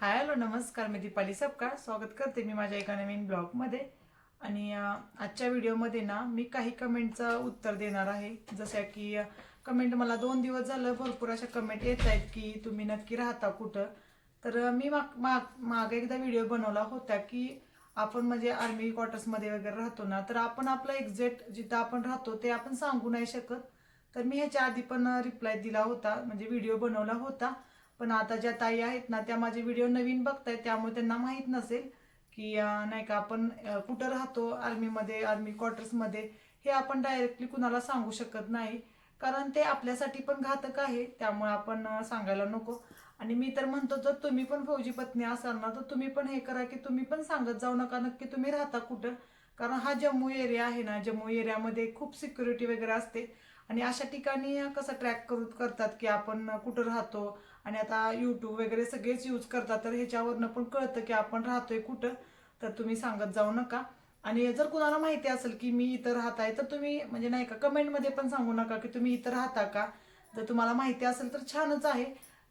Hi hello नमस्कार मी दीपाली सपकाळ. स्वागत करते मी माझ्या एका नवीन ब्लॉगमध्ये. आणि आजच्या व्हिडिओमध्ये ना मी काही कमेंटचं उत्तर देणार आहे. जसं की कमेंट मला दोन दिवस झालं भरपूर अशा कमेंट येत आहेत की तुम्ही नक्की राहता कुठं? तर मी माग माग मागे एकदा व्हिडिओ बनवला होता की आपण म्हणजे आर्मी क्वार्टर्समध्ये वगैरे राहतो ना तर आपण आपलं एक्झॅक्ट जिथं आपण राहतो ते आपण सांगू नाही शकत. तर मी ह्याच्या आधी पण रिप्लाय दिला होता म्हणजे व्हिडिओ बनवला होता. पण आता ज्या ताई आहेत ना त्या माझे व्हिडिओ नवीन बघतायत त्यामुळे त्यांना माहीत नसेल की नाही का आपण कुठं राहतो आर्मीमध्ये आर्मी क्वार्टर्समध्ये हे आपण डायरेक्टली कुणाला सांगू शकत नाही. कारण ते आपल्यासाठी पण घातक आहे त्यामुळे आपण सांगायला नको. आणि मी तर म्हणतो जर तुम्ही पण फौजी पत्नी असाल ना तर तुम्ही पण हे करा की तुम्ही पण सांगत जाऊ नका नक्की तुम्ही राहता कुठं. कारण हा जम्मू एरिया आहे ना जम्मू एरियामध्ये खूप सिक्युरिटी वगैरे असते. आणि अशा ठिकाणी कसं ट्रॅक करू करतात की आपण कुठं राहतो आणि आता यूट्यूब वगैरे सगळेच यूज करतात तर ह्याच्यावरनं पण कळतं की आपण राहतोय कुठं तर तुम्ही सांगत जाऊ नका. आणि जर कुणाला माहिती असेल की मी इथं राहत आहे तर तुम्ही म्हणजे नाही का कमेंटमध्ये पण सांगू नका की तुम्ही इथं राहता का? जर तुम्हाला माहिती असेल तर छानच आहे.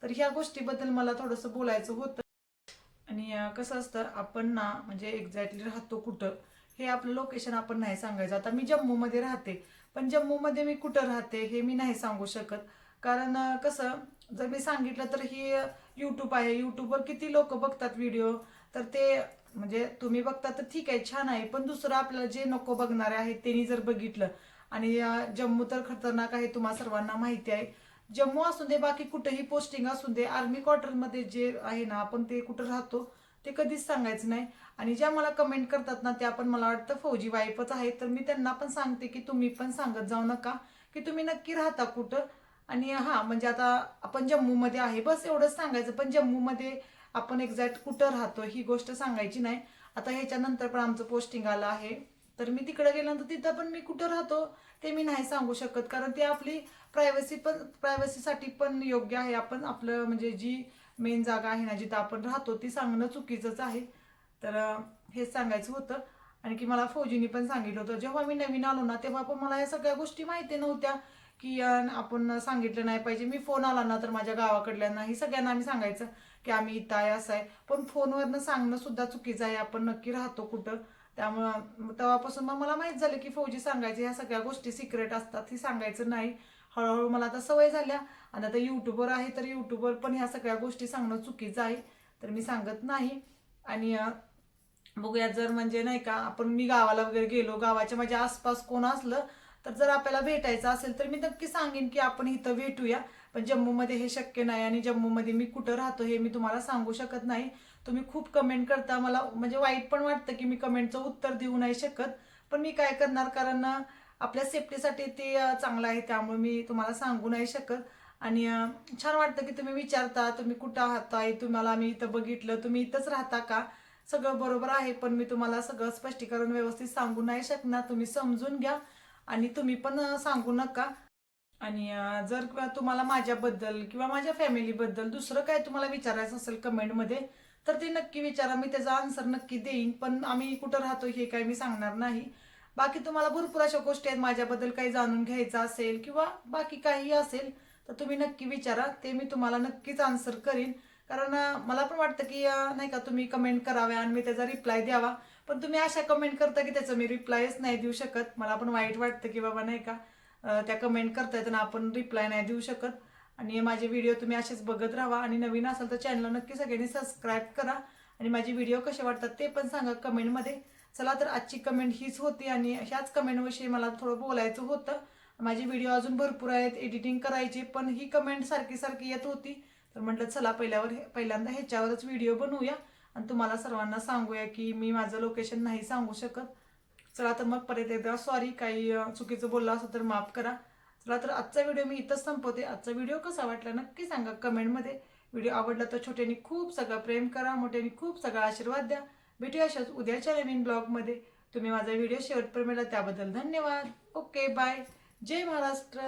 तर ह्या गोष्टीबद्दल मला थोडंसं बोलायचं होतं. आणि कसं असतं आपण ना म्हणजे एक्झॅक्टली राहतो कुठं हे आपलं लोकेशन आपण नाही सांगायचं. आता मी जम्मूमध्ये राहते पण जम्मूमध्ये मी कुठं राहते हे मी नाही सांगू शकत. कारण कसं जर मी सांगितलं तर ही यूट्यूब आहे. यूट्यूबवर किती लोक बघतात व्हिडिओ तर ते म्हणजे तुम्ही बघता तर ठीक आहे छान आहे. पण दुसरं आपल्याला जे नको बघणारे आहेत त्यांनी जर बघितलं. आणि जम्मू तर खतरनाक आहे तुम्हा सर्वांना माहिती आहे. जम्मू असू दे बाकी कुठेही पोस्टिंग असू दे आर्मी क्वार्टरमध्ये जे आहे ना आपण ते कुठं राहतो ते कधीच सांगायचं नाही. आणि ज्या मला कमेंट करतात ना त्या पण मला वाटतं फौजी वाईफच आहेत. तर मी त्यांना पण सांगते की तुम्ही पण सांगत जाऊ नका की तुम्ही नक्की राहता कुठं. आणि हा म्हणजे आता आपण जम्मूमध्ये आहे. बस एवढंच सांगायचं. पण जम्मूमध्ये आपण एक्झॅक्ट कुठं राहतो ही गोष्ट सांगायची नाही. आता ह्याच्यानंतर पण आमचं पोस्टिंग आलं आहे. तर मी तिकडे गेल्यानंतर तिथं पण मी कुठं राहतो ते मी नाही सांगू शकत. कारण ते आपली प्रायव्हसी पण प्रायव्हसीसाठी पण योग्य आहे. आपण आपलं म्हणजे जी मेन जागा आहे ना जिथं आपण राहतो ती सांगणं चुकीचंच आहे. तर हे हेच सांगायचं होतं. आणि की मला फौजीनी पण सांगितलं होतं. जेव्हा मी नवीन आलो ना तेव्हा पण मला या सगळ्या गोष्टी माहिती नव्हत्या. की आपण सांगितलं नाही पाहिजे. मी फोन आला ना तर माझ्या गावाकडल्यांना ही सगळ्यांना आम्ही सांगायचं की आम्ही इथं आहे असं आहे. पण फोनवरनं सांगणं सुद्धा चुकीचं आहे. आपण नक्की राहतो कुठं. त्यामुळं तेव्हापासून मग मला माहीत झालं की फौजी सांगायचे ह्या सगळ्या गोष्टी सिक्रेट असतात हे सांगायचं नाही. हळूहळू मला आता सवय झाल्या. आणि आता यूट्यूबर आहे तर यूट्यूबवर पण ह्या सगळ्या गोष्टी सांगणं चुकीचं आहे. तर मी सांगत नाही. आणि बघूया जर म्हणजे नाही का आपण मी गावाला वगैरे गेलो गावाच्या माझ्या आसपास कोण असलं तर जर आपल्याला भेटायचं असेल तर मी नक्की सांगेन की आपण इथं भेटूया. पण जम्मूमध्ये हे शक्य नाही आणि जम्मूमध्ये मी कुठं राहतो हे मी तुम्हाला सांगू शकत नाही. तुम्ही खूप कमेंट करता. मला म्हणजे वाईट पण वाटतं की मी कमेंटचं उत्तर देऊ नाही शकत. पण मी काय करणार? कारण आपल्या सेफ्टीसाठी ते चांगलं आहे. त्यामुळे मी तुम्हाला सांगू नाही शकत. आणि छान वाटतं की तुम्ही विचारता तुम्ही कुठं आहात तुम्हाला मी इथं बघितलं. तुम्ही इथंच राहता का? सगळं बरोबर आहे पण मी तुम्हाला सगळं स्पष्टीकरण व्यवस्थित सांगू नाही शकणार. तुम्ही समजून घ्या. आणि तुम्ही पण सांगू नका. आणि जर तुम्हाला माझ्याबद्दल किंवा माझ्या फॅमिलीबद्दल दुसरं काय तुम्हाला विचारायचं असेल कमेंटमध्ये तर ते नक्की विचारा. मी त्याचा आन्सर नक्की देईन पण आम्ही कुठं राहतो हे काय मी सांगणार नाही. बाकी तुम्हाला भरपूर अशा गोष्टी आहेत माझ्याबद्दल काही जाणून घ्यायचं असेल किंवा बाकी काही असेल तर तुम्ही नक्की विचारा. ते मी तुम्हाला नक्कीच आन्सर करीन. कारण मला पण वाटतं की नाही का तुम्ही कमेंट कराव्या आणि मी त्याचा रिप्लाय द्यावा. पण तुम्ही अशा कमेंट करता की त्याचं मी रिप्लायच नाही देऊ शकत. मला पण वाईट वाटतं की बाबा नाही का त्या कमेंट करतायत ना आपण रिप्लाय नाही देऊ शकत. आणि माझे व्हिडिओ तुम्ही असेच बघत राहा आणि नवीन असाल तर चॅनलला नक्की सगळ्यांनी सबस्क्राईब करा. आणि माझे व्हिडिओ कसे वाटतात ते पण सांगा कमेंटमध्ये चला तर आजची कमेंट हीच होती आणि ह्याच कमेंटविषयी मला थोडं बोलायचं होतं. माझे व्हिडिओ अजून भरपूर आहेत एडिटिंग करायची पण ही कमेंट सारखी सारखी येत होती. तर म्हटलं चला पहिल्यावर पहिल्यांदा ह्याच्यावरच व्हिडिओ बनवूया. आणि तुम्हाला सर्वांना सांगूया की मी माझं लोकेशन नाही सांगू शकत. चला तर मग परत एकदा सॉरी काही चुकीचं बोललं असं तर माफ करा. चला तर आजचा व्हिडिओ मी इथंच संपवते. आजचा व्हिडिओ कसा वाटला नक्की सांगा कमेंटमध्ये व्हिडिओ आवडला तर छोट्यानी खूप सगळं प्रेम करा मोठ्यांनी खूप सगळा आशीर्वाद द्या. भेटूया अशाच उद्याच्या नवीन ब्लॉगमध्ये तुम्ही माझा व्हिडिओ शेवटपर्यंत त्याबद्दल धन्यवाद. ओके बाय जय महाराष्ट्र.